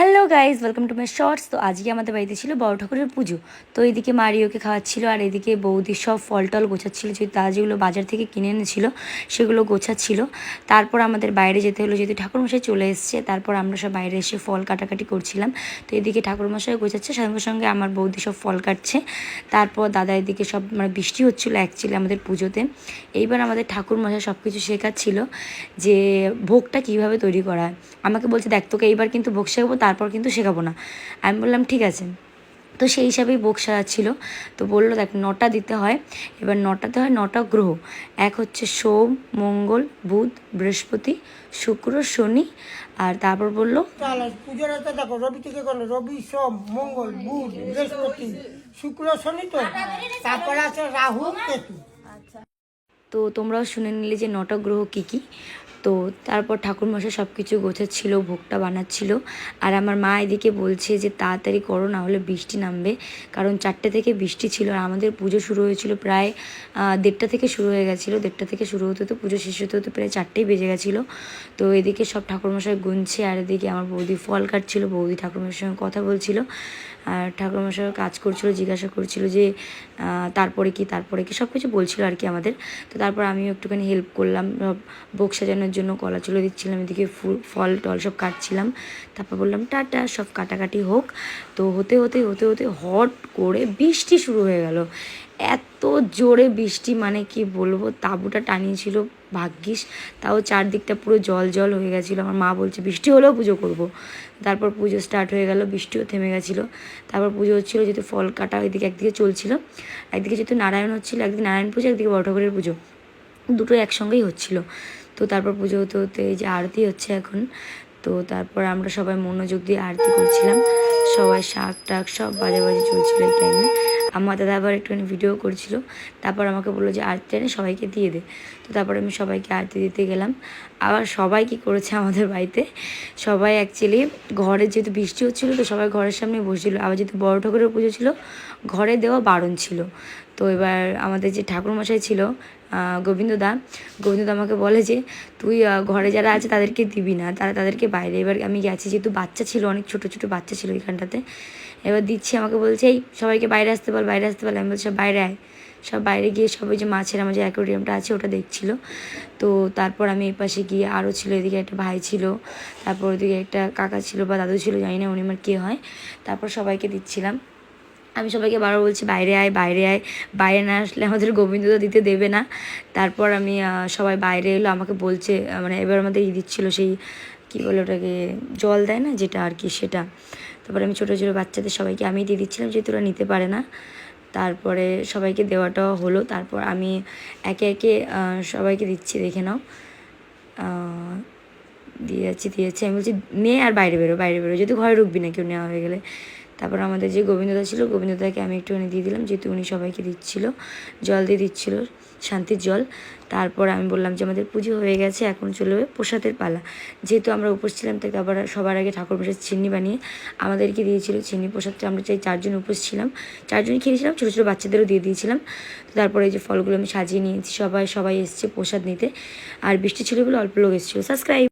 Hello guys welcome to my shorts তো আজকে আমাদের বাড়িতে ছিল বড় ঠাকুরের পুজো। তো এইদিকে মারিওকে খাওয়াচ্ছিল আর এদিকে বৌদি সব ফল টল গোছাচ্ছিল। যে তারা যেগুলো বাজার থেকে কিনে এনেছিল, সেগুলো গোছাচ্ছিল। তারপর আমাদের বাইরে যেতে হলো যেহেতু ঠাকুরমশাই চলে এসছে, তারপর আমরা সব বাইরে এসে ফল কাটাকাটি করছিলাম। তো এদিকে ঠাকুরমশাই গোছাচ্ছে, সঙ্গে সঙ্গে আমার বৌদি সব ফল কাটছে। তারপর দাদা এদিকে সব মানে বৃষ্টি হচ্ছিল অ্যাকচুয়ালি আমাদের পুজোতে। এইবার আমাদের ঠাকুরমশাই সব কিছু শেখাচ্ছিল যে ভোগটা কীভাবে তৈরি করা হয়। আমাকে বলছে, দেখ, তোকে এইবার কিন্তু ভোগ শেখাবো তারপর কিন্তু শেখাবো না। আমি বললাম, ঠিক আছে। তো সেই হিসাবেই ভোগ ছিল। তো বলল, দেখ, নটা দিতে হয়। এবার নটাতে হয়, নটা গ্রহ। এক হচ্ছে সোম, মঙ্গল, বুধ, বৃহস্পতি, শুক্র, শনি, আর তারপর বলল দেখো, রবি রবি মঙ্গল, বুধ শুক্র, শনি তো। তারপর আছে রাহু, কেতু। তো তোমরাও শুনে নিলে যে নটা গ্রহ কী কী। তো তারপর ঠাকুরমশাই সব কিছু গোছাচ্ছিল, ভোগটা বানাচ্ছিল। আর আমার মা এদিকে বলছে যে, তাড়াতাড়ি করো, না হলে বৃষ্টি নামবে। কারণ চারটে থেকে বৃষ্টি ছিল আর আমাদের পুজো শুরু হয়েছিল প্রায় দেড়টা থেকে শুরু হয়ে গেছিল। দেড়টা থেকে শুরু হতে হতে পুজো শেষ হতে হতে প্রায় চারটেই বেজে গেছিল। তো এদিকে সব ঠাকুরমশাই গুনছে আর এদিকে আমার বৌদি ফল কাটছিল, বৌদি ঠাকুরমশাইয়ের সঙ্গে কথা বলছিল। আর ঠাকুরমশাই কাজ করছিল, জিজ্ঞাসা করছিল যে তারপরে কি তারপরে কি সব কিছু বলছিল আর কি আমাদের। তো তারপর আমিও একটুখানি হেল্প করলাম ভোগ সাজানোর জন্য কলা চুলো দিচ্ছিলাম, এদিকে ফুল, ফল, টল সব কাটছিলাম। তারপর বললাম, টাটা, সব কাটাকাটি হোক। তো হতে হতে হতে হতে হট করে বৃষ্টি শুরু হয়ে গেল। এত জোরে বৃষ্টি মানে কি বলব, তাঁবুটা টানিয়েছিল, ভাগ্যিস। তাও চারদিকটা পুরো জল জল হয়ে গেছিল। আমার মা বলছে, বৃষ্টি হলেও পুজো করব। তারপর পুজো স্টার্ট হয়ে গেল, বৃষ্টিও থেমে গেছিল। তারপর পুজো হচ্ছিল, যেহেতু ফল কাটা ওইদিকে একদিকে চলছিল, একদিকে যেহেতু নারায়ণ হচ্ছিল, একদিকে নারায়ণ পুজো, একদিকে বড় ঠাকুরের পুজো। দুটো একসঙ্গেই হচ্ছিল। তো তারপর পুজো হতে হতে এই যে আরতি হচ্ছে এখন, তো তারপর আমরা সবাই মনোযোগ দিয়ে আরতি করছিলাম। সবাই শাক টাক সব বাজে বাজে চলছিল এই টাইমে আমার দাদা আবার একটুখানি ভিডিও করছিল। তারপর আমাকে বলল যে আরতি এনে সবাইকে দিয়ে দে। তো তারপর আমি সবাইকে আরতি দিতে গেলাম। আবার সবাই কি করেছে আমাদের বাড়িতে? সবাই অ্যাকচুয়ালি ঘরে যেহেতু বৃষ্টি হচ্ছিল, তো সবাই ঘরের সামনে বসছিল। আবার যেহেতু বড় ঠাকুরের পুজো ছিল, ঘরে দেওয়া বারণ ছিল। তো এবার আমাদের যে ঠাকুরমশাই ছিল গোবিন্দদা। গোবিন্দদা আমাকে বলে যে, তুই ঘরে যারা আছে তাদেরকে দিবি না। তারা তাদেরকে বাইরে। এবার আমি গেছি, যেহেতু বাচ্চা ছিল, অনেক ছোট ছোট বাচ্চা ছিল এখানটাতে। এবার দিচ্ছি, আমাকে বলছে, এই, সবাইকে বাইরে আসতে বল, বাইরে আসতে বল। আমি বলছি, সব বাইরে আয়। সব বাইরে গিয়ে সবাই যে মাছের, আমার যে অ্যাকোরিয়ামটা আছে, ওটা দেখছিল। তো তারপর আমি এই পাশে গিয়ে আরও ছিল, এদিকে একটা ভাই ছিল, তারপর ওদিকে একটা কাকা ছিল বা দাদু ছিল, জানি না উনি আমার কে হয়। তারপর সবাইকে দিচ্ছিলাম। আমি সবাইকে বারবার বলছি, বাইরে আয় বাইরে আয়, বাইরে না আসলে আমাদের গোবিন্দদা দিতে দেবে না। তারপর আমি সবাই বাইরে এলো, আমাকে বলছে মানে এবার আমাদের ই দিচ্ছিল সেই, কী বলে ওটাকে, জল দেয় না যেটা আর কি সেটা। তারপরে আমি ছোটো ছোটো বাচ্চাদের সবাইকে আমি দিয়ে দিচ্ছিলাম যেহেতু ওরা নিতে পারে না। তারপরে সবাইকে দেওয়াটাও হলো, তারপর আমি একে একে সবাইকে দিচ্ছি, দেখে নাও। দিয়ে যাচ্ছি দিয়ে যাচ্ছি। আমি বলছি, নে আর বাইরে বেরো বাইরে বেরো। যেহেতু ঘরে ঢুকবি না কেউ নেওয়া হয়ে গেলে। তারপর আমাদের যে গোবিন্দদা ছিল, গোবিন্দদাকে আমি একটুখানি দিয়ে দিলাম, যেহেতু উনি সবাইকে দিচ্ছিল, জল দিয়ে দিচ্ছিল, শান্তির জল। তারপর আমি বললাম যে, আমাদের পুজো হয়ে গেছে, এখন চলবে প্রসাদের পালা। যেহেতু আমরা উপোস ছিলাম তাকে আবার সবার আগে ঠাকুর প্রসাদ চিনি বানিয়ে আমাদেরকে দিয়েছিল। চিনি প্রসাদটা আমরা চাই চারজন উপোস ছিলাম। চারজনই খেয়েছিলাম, ছোটো ছোটো বাচ্চাদেরও দিয়ে দিয়েছিলাম। তারপরে যে ফলগুলো আমি সাজিয়ে নিয়েছি, সবাই সবাই এসছে প্রসাদ নিতে। আর বৃষ্টি ছিল বলে অল্প লোক এসেছিল। সাবস্ক্রাইব!